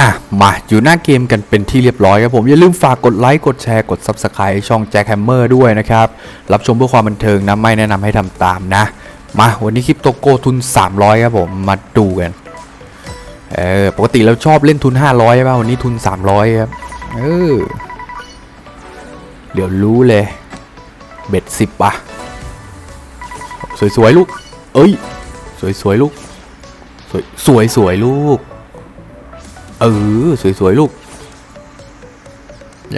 อะ มาอยู่หน้าเกมกันเป็นที่เรียบร้อยครับผม อย่าลืมฝากกดไลค์ กดแชร์ กด Subscribe ช่องแจ็คแฮมเมอร์ด้วยนะครับ รับชมเพื่อความบันเทิงนะ ไม่แนะนำให้ทำตามนะ มา วันนี้คลิปโตโก้ทุน 300 ครับผม มาดูกัน เออ ปกติเราชอบเล่นทุน 500ใช่ป่ะวันนี้ทุน 300 ครับ เออ เดี๋ยวรู้เลย เบ็ดสิบป่ะ สวยๆ ลูก เอ้ย สวยๆ ลูก สวยสวยสวยลูก เออ สวยๆ ลูก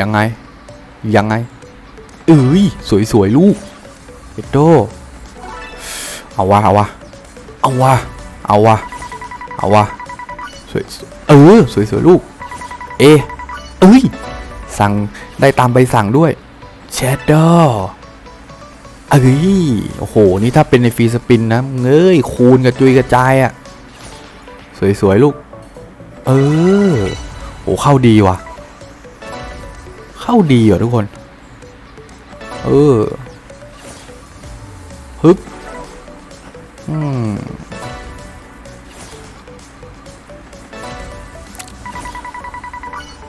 ยังไง ยังไง เอ้ย สวยๆ ลูกเอ็ดโด เอาวะเอาวะเอาวะเอาวะเอาวะสวยเออ สวยๆ ลูก เอ เอ้ย สั่งได้ตามใบสั่งด้วยเชดเดอร์เอ้ย โอ้โห นี่ถ้าเป็นในฟรีสปินนะ เงยคูณกระจุยกระจายอะสวยๆ ลูก เออโอ้เข้าดีว่ะ เข้าดีเหรอทุกคน เออฮึบอืม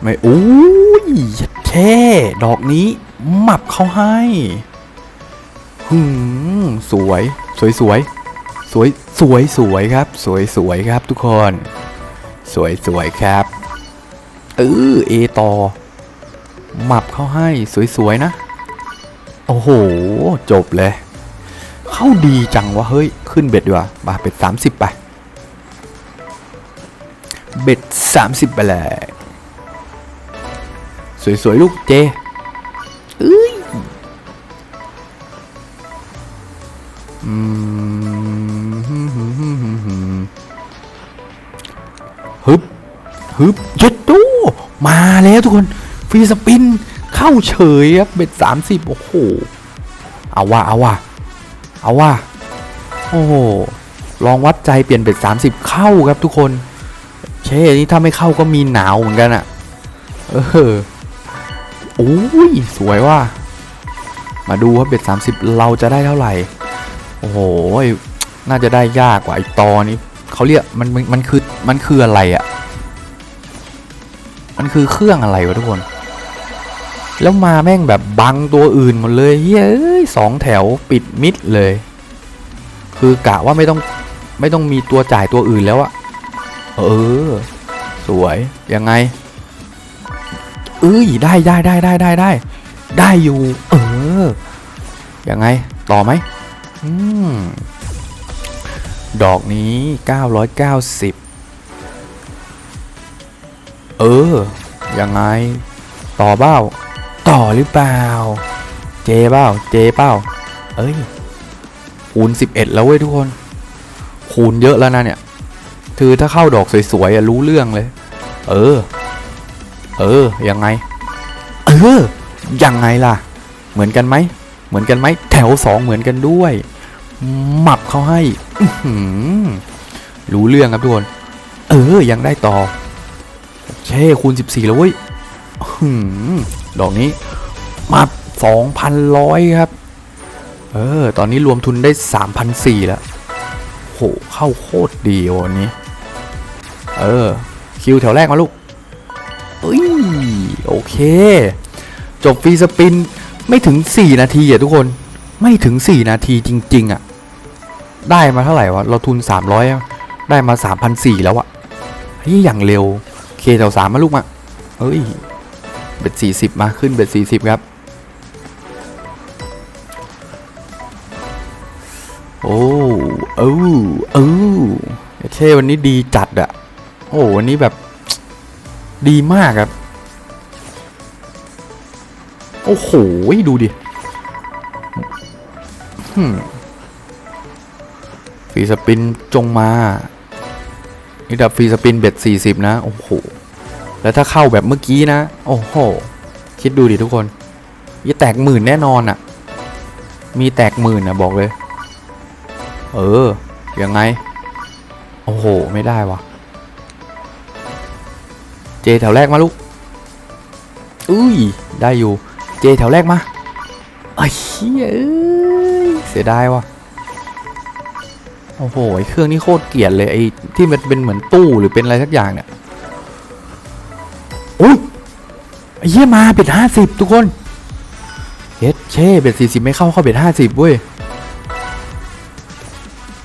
ไม่อู้ยแช่ดอกนี้หมับเขาให้หืมสวย สวยสวยสวยสวยสวยครับ สวยสวยครับทุกคน สวยสวยครับเออเอต่อหมับเข้าให้สวยสวยนะ โอ้โห จบเลย เข้าดีจังวะ เฮ้ย ขึ้นเบ็ดดีกว่ามาเบ็ดสามสิบไป เบ็ดสามสิบไปเลยสวยๆ ลูกเจเอ้ย อืม ฮึบเย็ดดูมาแล้วทุกคนฟรีสปินเข้าเฉยครับเบ็ดสามสิบโอ้โหเอาว่าเอาว่าเอาว่าโอ้โหลองวัดใจเปลี่ยนเบ็ดสามสิบเข้าครับทุกคนเช่นี่ถ้าไม่เข้าก็มีหนาวเหมือนกันอะเออโอ้ยสวยว่ะมาดูว่าเบ็ดสามสิบเราจะได้เท่าไหร่ โอ้โหน่าจะได้ยากกว่าไอตอนี้เขาเรียกมันมันมันคือมันคืออะไรอะ่ะ มันคือเครื่องอะไรวะทุกคน แล้วมาแม่งแบบบังตัวอื่นหมดเลยเฮ้ยสองแถวปิดมิดเลย คือกะว่าไม่ต้องไม่ต้องมีตัวจ่ายตัวอื่นแล้วอะเออ สวยยังไงเอ้ยได้ได้ได้ได้ได้ได้ได้อยู่ เออยังไงต่อไหมอืมดอกนี้ 990เออ ยังไง ต่อเบ้า ต่อหรือเปล่า เจเบ้า เจเป้า เอ้ย คูณ 11 แล้วเว้ยทุกคน คูณเยอะแล้วนะเนี่ย คือถ้าเข้าดอกสวยๆอะรู้เรื่องเลย เออ เออ ยังไง เออ ยังไงล่ะ เหมือนกันไหม เหมือนกันไหม แถวสองเหมือนกันด้วย หมับเขาให้ รู้เรื่องครับทุกคน เออ ยังได้ต่อ เคคูณ 14 แล้วเว้ยหือดอกนี้มา2,100 ครับ เออ ตอนนี้รวมทุนได้ 3,400 แล้ว โห เข้าโคตรดีวันนี้ เออ คิวแถวแรกมาลูกเอ้ย โอเค จบฟรีสปินไม่ถึง 4 นาทีอะทุกคน ไม่ถึง 4 นาทีจริง ๆ อะ ได้มาเท่าไหร่วะ เราทุน 300อะได้มา 3,400 แล้วอะเฮ้ยอย่างเร็ว เคแถวสามมาลูกมาเอ้ย เบ็ด40มาขึ้นเบ็ด40ครับ โอ้เอ้เอ้เควันนี้ดีจัดอะโอ้วันนี้แบบดีมากครับ โอ้โห ดูดิฟีสปินจงมา นี่ดับฟรีสปินเบ็ดสี่สิบนะ โอ้โห แล้วถ้าเข้าแบบเมื่อกี้นะ โอ้โห คิดดูดิทุกคนยี่แตกหมื่นแน่นอนอะมีแตกหมื่นอะบอกเลย เออ ยังไง โอ้โห ไม่ได้วะเจแถวแรกมาลูก อุ้ย ได้อยู่ เจแถวแรกมาไอ้เหี้ยเสียดายว่ะ อ้โหไอ้เครื่องนี้โคตรเกลียดเลยไอ้ที่มันเป็นเหมือนตู้หรือเป็นอะไรสักอย่างเนี่ยอุ้ยไอ้เหี้ยมาเบ็ดห้าสิบทุกคนเฮ็ดเช่เบ็ดสี่สิบไม่เข้าเข้าเบ็ดห้าสิบเว้ย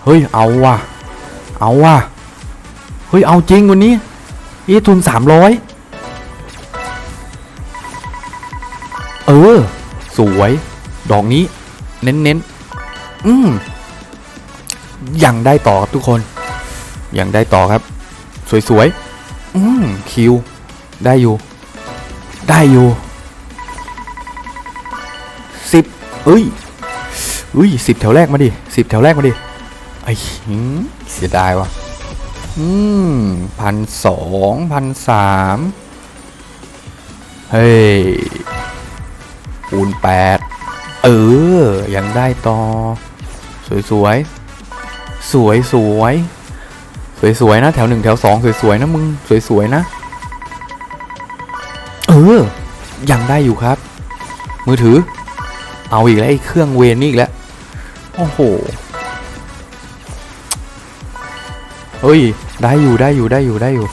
เฮ้ยเอาว่ะเอาว่ะเฮ้ยเอาจริงวันนี้อีทุนสามร้อยเออ สวย ดอกนี้ เน้นๆอืม ยังได้ต่อครับทุกคน ยังได้ต่อครับ สวยๆ อืมคิว ได้อยู่ ได้อยู่สิบเอ้ยเอ้ยสิบแถวแรกมาดิสิบแถวแรกมาดิไอ้หืมเสียดายว่ะ อืมพันสองพันสามเฮ้ยคูณแปดเออ ยังได้ต่อ สวยสวย สวยสวยสวยสวยๆนะแถวหนึ่งแถวสองสวยสวยๆนะมึงสวยสวยๆนะ เออ ยังได้อยู่ครับ มือถือ เอาอีกแล้วไอ้เครื่องเวนนี่อีกแล้วโอ้โหเฮ้ย ได้อยู่ได้อยู่ได้อยู่ได้อยู่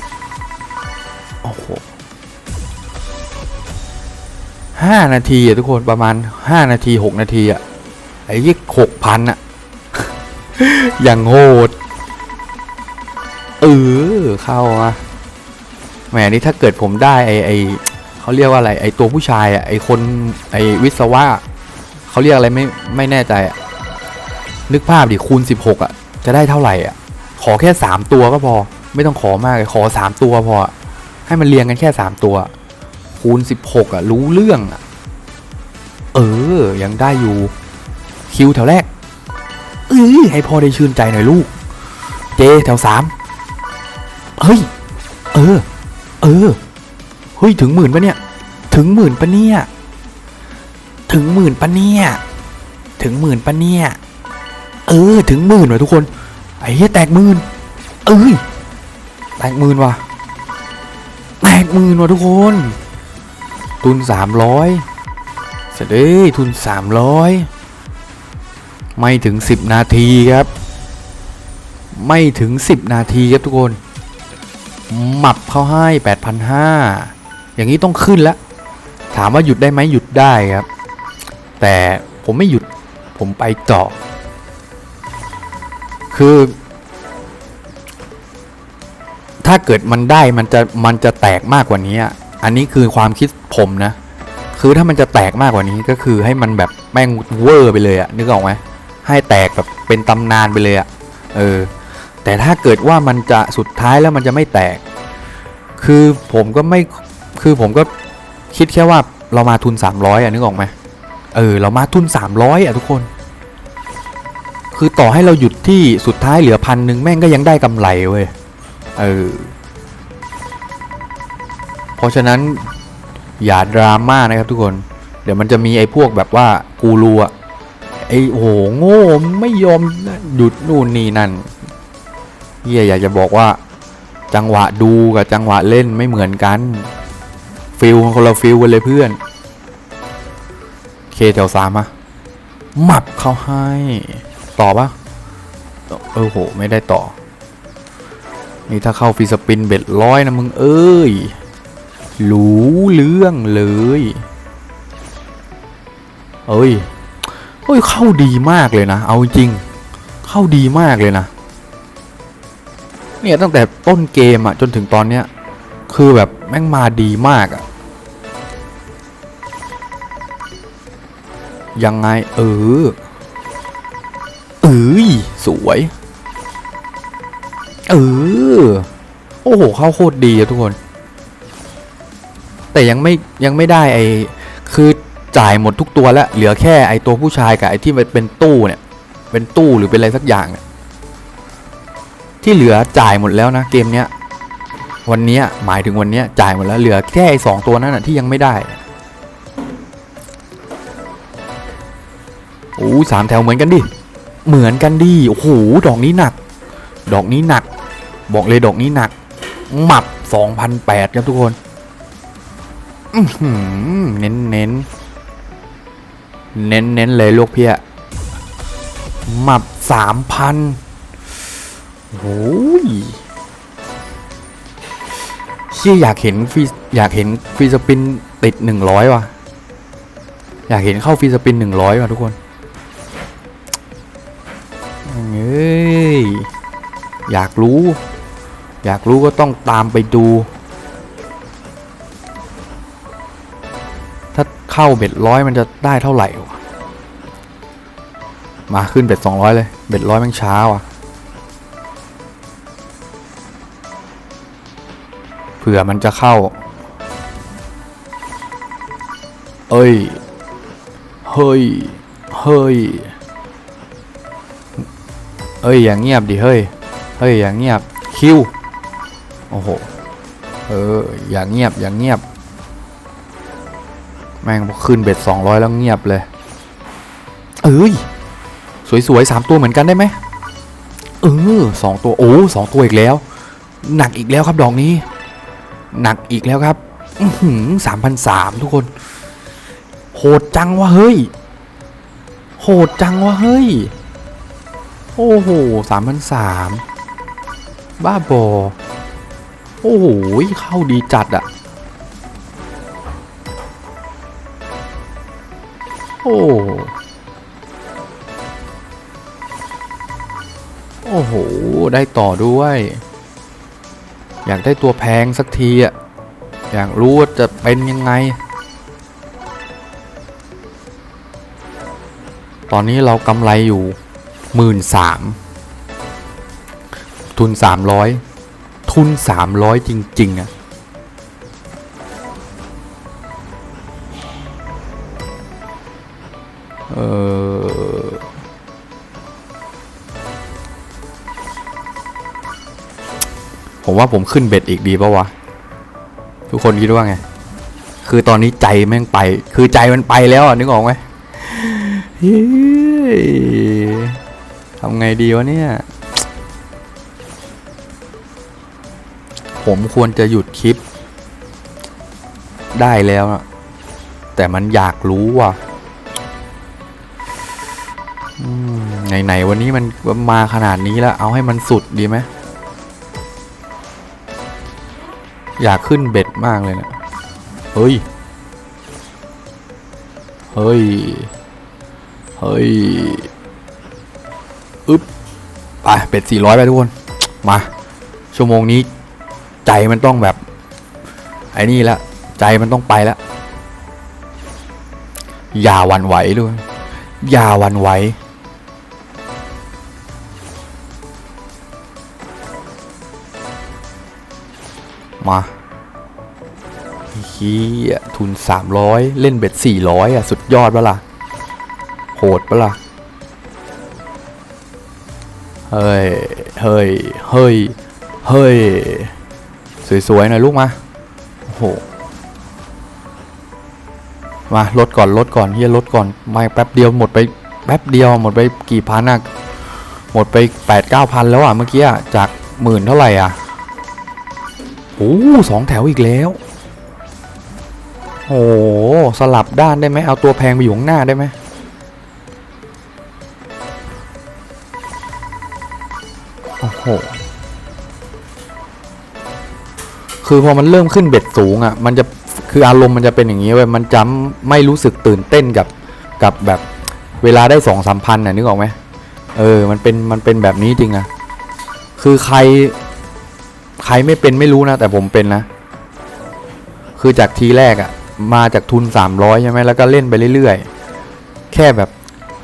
โอ้โหห้านาทีอะทุกคนประมาณห้านาทีหกนาทีอะไอ้ยี่หกพันอะ อย่างโหด เออ เข้ามาแหมนี่ถ้าเกิดผมได้ไอไอเขาเรียกว่าอะไร ไอตัวผู้ชายอะไอคนไอวิศวะเขาเรียกอะไรไม่ไม่แน่ใจอะนึกภาพดิคูณสิบหกอะจะได้เท่าไหร่อะขอแค่สามตัวก็พอ ไม่ต้องขอมากเลยขอสามตัวพอ ให้มันเรียงกันแค่สามตัว คูณสิบหกอะรู้เรื่องอะเออ ยังได้อยู่ คิวแถวแรก อ้ยให้พ่อได้ชื่นใจหน่อยลูก เจแถวสามเฮ้ย เออ เออ เฮ้ย ถึงหมื่นปะเนี่ย ถึงหมื่นปะเนี่ย ถึงหมื่นปะเนี่ย ถึงหมื่นปะเนี่ย เออ ถึงหมื่นว่ะทุกคน ไอ้เหี้ยแตกหมื่นเอ้ย แตกหมื่นว่ะ แตกหมื่นว่ะทุกคน ทุนสามร้อยเสร็จเลยทุนสามร้อย ไม่ถึงสิบนาทีครับ ไม่ถึงสิบนาทีครับทุกคน หมับเข้าให้แปดพันห้าอย่างนี้ต้องขึ้นแล้ว ถามว่าหยุดได้ไหมหยุดได้ครับ แต่ผมไม่หยุดผมไปต่อ คือ ถ้าเกิดมันได้มันจะมันจะแตกมากกว่านี้อะอันนี้คือความคิดผมนะคือถ้ามันจะแตกมากกว่านี้ก็คือให้มันแบบแม่งเวอร์ไปเลยอะนึกออกไหม ให้แตกแบบเป็นตำนานไปเลยอะเออ แต่ถ้าเกิดว่ามันจะสุดท้ายแล้วมันจะไม่แตก คือผมก็ไม่ คือผมก็คิดแค่ว่าเรามาทุน 300อะนึกออกไหมเออ เรามาทุน 300อะทุกคน คือต่อให้เราหยุดที่สุดท้ายเหลือพันหนึ่งแม่งก็ยังได้กำไรเว้ย เออ เพราะฉะนั้นอย่าดราม่านะครับทุกคน เดี๋ยวมันจะมีไอ้พวกแบบว่ากูรูอะ ไอ้โหโง่ไม่ยอมหยุดนู่นนี่นั่นเฮียอยากจะบอกว่า จังหวะดูกับจังหวะเล่นไม่เหมือนกันฟิลคนละฟิลกันเลยเพื่อน เคแถวสามอะหมับเข้าให้ ต่อปะเออโห ไม่ได้ต่อ นี่ถ้าเข้าฟีสปินเบ็ดร้อยนะมึงเอ้ยรู้เรื่องเลย เอ้ย เอ้ยเข้าดีมากเลยนะ เอาจริง เข้าดีมากเลยนะ เนี่ยตั้งแต่ต้นเกมอะจนถึงตอนเนี้ย คือแบบแม่งมาดีมากอะยังไง เออเอ้ยสวย เออ โอ้โห เข้าโคตรดีอะทุกคน แต่ยังไม่ยังไม่ได้ไอายหมดทุกตัวแล้วเหลือแค่ไอตัวผู้ชายกับไอที่มันเป็นตู้เนี่ย เป็นตู้หรือเป็นอะไรสักอย่างเนี่ยที่เหลือจ่ายหมดแล้วนะเกมเนี้ยวันนี้หมายถึงวันนี้จ่ายหมดแล้วเหลือแค่ไอสองตัวนั้นนะที่ยังไม่ได้โอ้สามแถวเหมือนกันดิเหมือนกันดิโอ้โหดอกนี้หนัก ดอกนี้หนัก บอกเลยดอกนี้หนักหมับสองพันแปดครับทุกคนเน้นเน้น เน้นเน้นเลยลูกเพียหมับสามพันโอ้ยเชี่ยอยากเห็นฟีอยากเห็นฟีสปินติดหนึ่งร้อยว่ะ อยากเห็นเข้าฟีสปินหนึ่งร้อยว่ะทุกคนเอ้ยอยากรู้ อยากรู้ก็ต้องตามไปดู เข้าเบ็ดร้อยมันจะได้เท่าไหร่วะมาขึ้นเบ็ดสองร้อยเลย เบ็ดร้อยมันช้าว่ะเผื่อมันจะเข้า เอ้ย เฮ้ย เฮ้ย เอ้ย อย่างเงียบดิเฮ้ย เฮ้ย อย่างเงียบ คิว โอ้โห เออ อย่างเงียบ อย่างเงียบ แม่งพอขึ้นเบ็ดสองร้อยแล้วเงียบเลย เอ้ย สวยๆสามตัวเหมือนกันได้ไหมเออสองตัวโอ้สองตัวอีกแล้ว หนักอีกแล้วครับดอกนี้ หนักอีกแล้วครับสามพันสามทุกคน โหดจังวะเฮ้ย โหดจังวะเฮ้ย โอ้โหสามพันสามบ้าบอ โอ้โหเข้าดีจัดอะ โอ้โอ้โห ได้ต่อด้วย อยากได้ตัวแพงสักทีอะอยากรู้ว่าจะเป็นยังไง ตอนนี้เรากำไรอยู่หมื่นสามทุนสามร้อยทุนสามร้อยจริง ๆอะ เออผมว่าผมขึ้นเบ็ดอีกดีปะวะ ทุกคนคิดว่าไง คือตอนนี้ใจแม่งไป คือใจมันไปแล้วอะนึกออกไหมเฮ้ยทำไงดีวะเนี่ย ผมควรจะหยุดคลิป ได้แล้วนะแต่มันอยากรู้ว่ะ ไหนๆวันนี้มันมาขนาดนี้แล้ว เอาให้มันสุดดีไหมอยากขึ้นเบ็ดมากเลยนะเฮ้ย เฮ้ย เฮ้ย อึ๊บ ไปเบ็ดสี่ร้อยไปทุกคน มา ชั่วโมงนี้ ใจมันต้องแบบ ไอ้นี่ละ ใจมันต้องไปแล้วอย่าหวันไหวด้วยอย่าหวันไหว มาเฮียทุน 300 เล่นเบ็ด 400 อะ สุดยอดปะล่ะ โหดปะล่ะ เฮ้ย เฮ้ย เฮ้ย เฮ้ย สวย ๆ หน่อยลูกมา โอ้โห มาลดก่อนลดก่อนเฮียลดก่อนไม่แป๊บเดียวหมดไป แป๊บเดียวหมดไปกี่พันอะหมดไปแปดเก้าพันแล้วอะเมื่อกี้อะจากหมื่นเท่าไหร่อะ โอ้สองแถวอีกแล้ว โอ้สลับด้านได้ไหมเอาตัวแพงไปอยู่ข้างหน้าได้ไหมโอ้โหคือพอมันเริ่มขึ้นเบ็ดสูงอะ่ะ มันจะคืออารมณ์มันจะเป็นอย่างนี้เว้ยมันจำไม่รู้สึกตื่นเต้นกับกับแบบเวลาได้สองสามพันน่ะนึกออกไหมเออ มันเป็นมันเป็นแบบนี้จริงอะคือใคร ใครไม่เป็นไม่รู้นะ แต่ผมเป็นนะ คือจากทีแรกอะ่ะ มาจากทุน 300 ใช่ไหมแล้วก็เล่นไปเรื่อยๆ แค่แบบ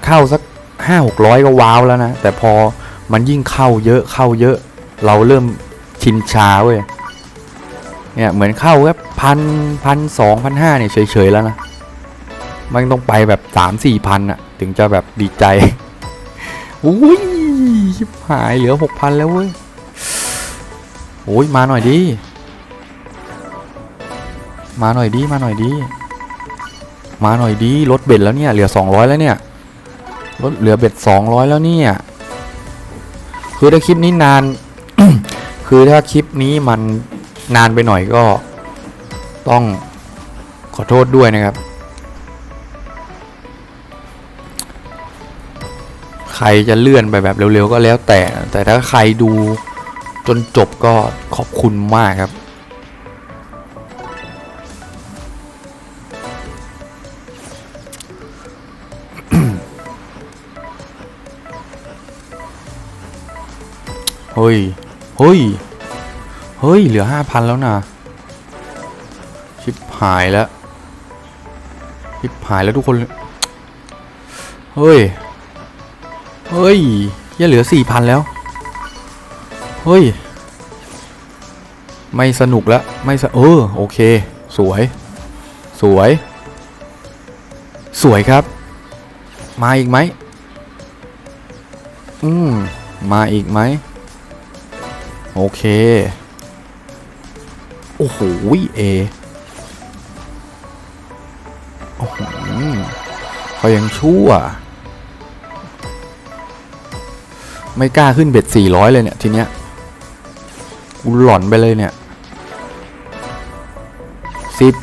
เข้าสัก 5 600 ก็ว้าวแล้วนะ แต่พอมันยิ่งเข้าเยอะเข้าเยอะ เราเริ่มชินชาเว้ยเนี่ยเหมือนเข้าแค่พันพันสองพันห้าเนี่ยเฉยๆแล้วนะ มันต้องไปแบบสามสี่พันอะถึงจะแบบดีใจอุ้ยชิบหายเหลือหกพันแล้วเว้ย โอ้ยมาหน่อยดิ มาหน่อยดิ มาหน่อยดิ มาหน่อยดิลดเบ็ดแล้วเนี่ย เหลือสองร้อยแล้วเนี่ย ลดเหลือเบ็ดสองร้อยแล้วเนี่ย คือถ้าคลิปนี้นาน คือถ้าคลิปนี้มันนานไปหน่อยก็ต้องขอโทษด้วยนะครับ ใครจะเลื่อนไปแบบเร็วๆก็แล้วแต่ แต่ถ้าใครดู จนจบก็ขอบคุณมากครับ เฮ้ย เฮ้ย เฮ้ย เหลือห้าพันแล้วนะ ชิบหายแล้ว ชิบหายแล้วทุกคน เฮ้ย เฮ้ยยังเหลือสี่พันแล้ว เฮ้ย ไม่สนุกแล้วไม่สเออโอเค สวย สวย สวยครับ มาอีกไหมอืม มาอีกไหม โอเค โอ้โหเอโอ้โหเขายังชั่ว ไม่กล้าขึ้นเบ็ดสี่ร้อยเลยเนี่ย ทีเนี้ย กูหลอนไปเลยเนี่ยสิบ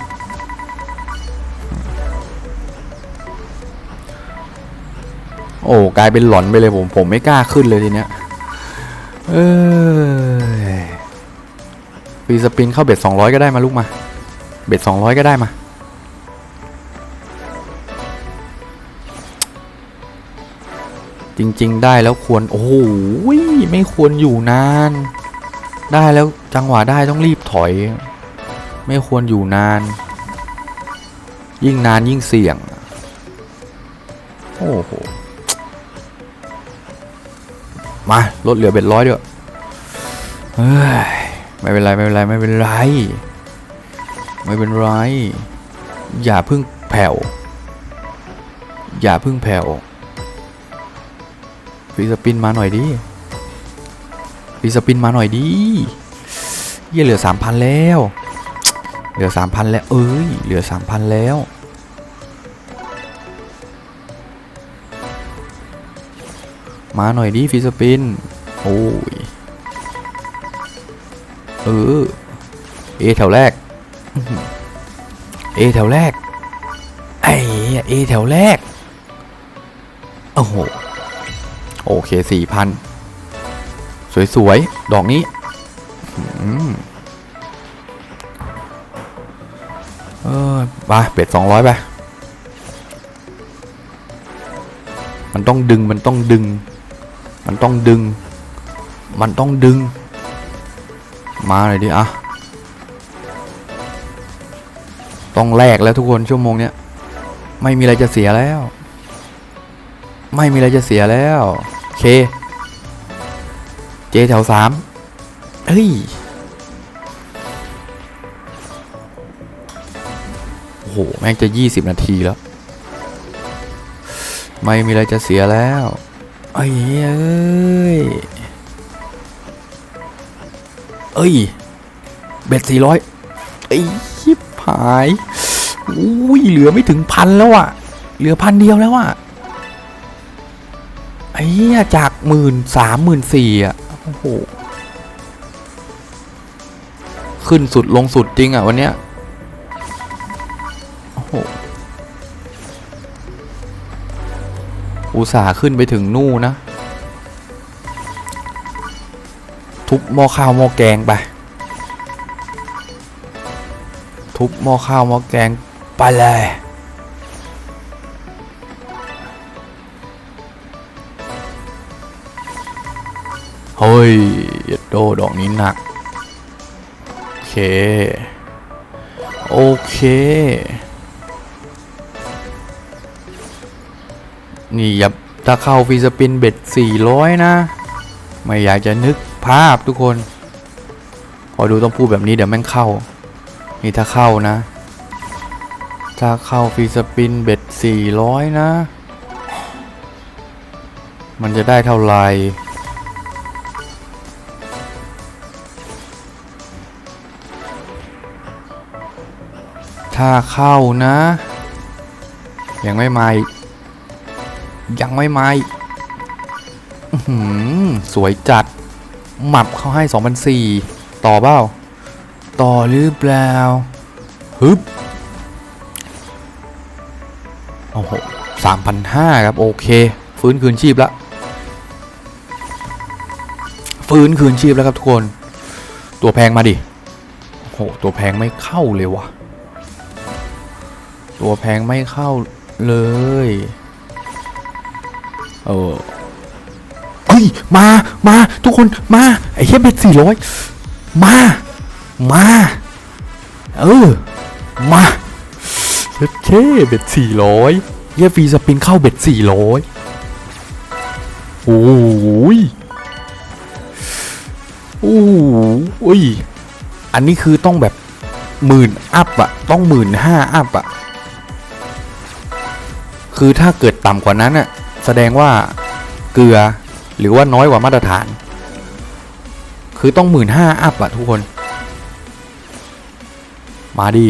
โอ้กลายเป็นหลอนไปเลยผม ผมไม่กล้าขึ้นเลยทีเนี้ยเอ้ยฟรีสปินเข้าเบ็ดสองร้อยก็ได้มาลูกมา เบ็ดสองร้อยก็ได้มา จริง ๆ ได้แล้วควร โอ้โหไม่ควรอยู่นาน ได้แล้วจังหวะได้ต้องรีบถอย ไม่ควรอยู่นาน ยิ่งนานยิ่งเสี่ยง โอ้โห มาลดเหลือเบ็ดร้อยเดียวเฮ้ยไม่เป็นไรไม่เป็นไรไม่เป็นไร ไม่เป็นไร อย่าพึ่งแผ่ว อย่าพึ่งแผ่วฟีสปินมาหน่อยดิ รีสปินมาหน่อยดิเยี่ยเหลือสามพันแล้ว เหลือสามพันแล้ว เอ้ย เหลือสามพันแล้วมาหน่อยดิฟรีสปิน โอ้ย เออ เอแถวแรก เอแถวแรก ไอ้เอแถวแรก โอ้โห โอเคสี่พัน สวยๆ ดอกนี้เออไปเป็ดสองร้อยไป มันต้องดึง มันต้องดึง มันต้องดึง มันต้องดึง มาเลยดิอะ ต้องแลกแล้วทุกคนชั่วโมงเนี้ย ไม่มีอะไรจะเสียแล้ว ไม่มีอะไรจะเสียแล้ว โอเค เจแถวสามเฮ้ย โอ้โห แม่งจะยี่สิบนาทีแล้ว ไม่มีอะไรจะเสียแล้วเอ้ยเอ้ย เอ้ย เบ็ดสี่ร้อยไอ้ชิบหายอุ้ยเหลือไม่ถึงพันแล้วอะเหลือพันเดียวแล้วอะไอ้เฮ้ยจากหมื่นสามหมื่นสี่อะ โอ้โห ขึ้นสุดลงสุดจริงอะวันเนี้ย โอ้โห อุตส่าห์ขึ้นไปถึงนู่นนะ ทุบหม้อข้าวหม้อแกงไป ทุบหม้อข้าวหม้อแกงไปเลย เฮ้ยเอ็ดโดดอกนี้หนัก โอเค โอเค นี่ย่าถ้าเข้าฟีสปินเบ็ด 400 นะ ไม่อยากจะนึกภาพทุกคน พอดูต้องพูดแบบนี้เดี๋ยวแม่งเข้า นี่ถ้าเข้านะ ถ้าเข้าฟีสปินเบ็ด 400 นะ มันจะได้เท่าไหร่ ถ้าเข้านะ ยังไม่มาอีกยังไม่มาอีกอื้อหือสวยจัด หมับเขาให้2,004ต่อเปล่า ต่อหรือเปล่าฮึบโอ้โห3,500ครับ โอเค ฟื้นคืนชีพแล้วฟื้นคืนชีพแล้วครับทุกคน ตัวแพงมาดิโอ้โห ตัวแพงไม่เข้าเลยว่ะ ตัวแพงไม่เข้าเลย เออเออ้ย มา มา ทุกคน มา ไอ้เหี้ยเบ็ดสี่ร้อยมา มา เออ มาเช็ดเคเบ็ดสี่ร้อยเหี้ยฟรีสปินเข้าเบ็ดสี่ร้อยโอ้ยโอ้ยอันนี้คือต้องแบบหมื่นอัพอะต้องหมื่นห้าอัพอะ คือถ้าเกิดต่ำกว่านั้นอะแสดงว่าเกลือหรือว่าน้อยกว่ามาตรฐาน คือต้องหมื่นห้าอัพอะทุกคน มาดิ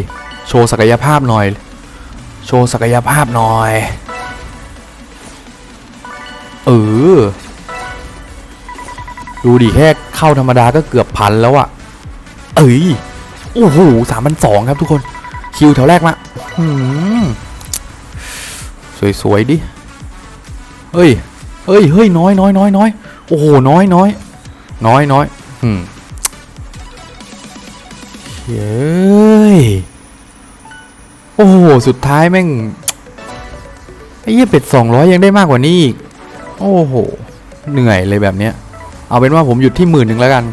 โชว์ศักยภาพหน่อย โชว์ศักยภาพหน่อย เออ ดูดิแค่เข้าธรรมดาก็เกือบพันแล้วอะเอ้ย โอ้โหสามพันสองครับทุกคน คิวแถวแรกมาหืม สวยๆดิ เฮ้ย เฮ้ยเฮ้ยน้อยน้อยน้อยน้อยโอ้โห น้อยน้อยน้อยน้อยอืมเฮ้ย โอ้โห สุดท้ายแม่ง ไอ้เหี้ยเป็ดสองร้อยยังได้มากกว่านี้อีก โอ้โห เหนื่อยเลยแบบเนี้ย เอาเป็นว่าผมหยุดที่หมื่นหนึ่งแล้วกัน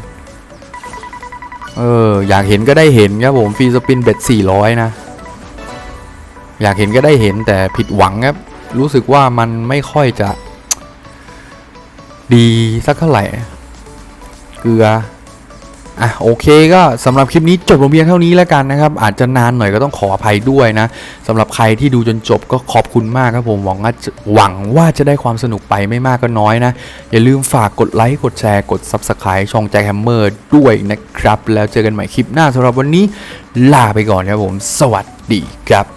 เออ อยากเห็นก็ได้เห็นครับผม ฟรีสปินเบ็ดสี่ร้อยนะ อยากเห็นก็ได้เห็นแต่ผิดหวังครับ รู้สึกว่ามันไม่ค่อยจะ ดีสักเท่าไหร่ เกลือ อะโอเคก็สำหรับคลิปนี้จบลงเพียงเท่านี้แล้วกันนะครับ อาจจะนานหน่อยก็ต้องขออภัยด้วยนะสำหรับใครที่ดูจนจบก็ขอบคุณมากครับผมหวังว่าจะหวังว่าจะได้ความสนุกไปไม่มากก็น้อยนะ อย่าลืมฝากกดไลค์กดแชร์กด Subscribe ช่องแจ็คแฮมเมอร์ด้วยนะครับ แล้วเจอกันใหม่คลิปหน้าสำหรับวันนี้ลาไปก่อนครับผม สวัสดีครับ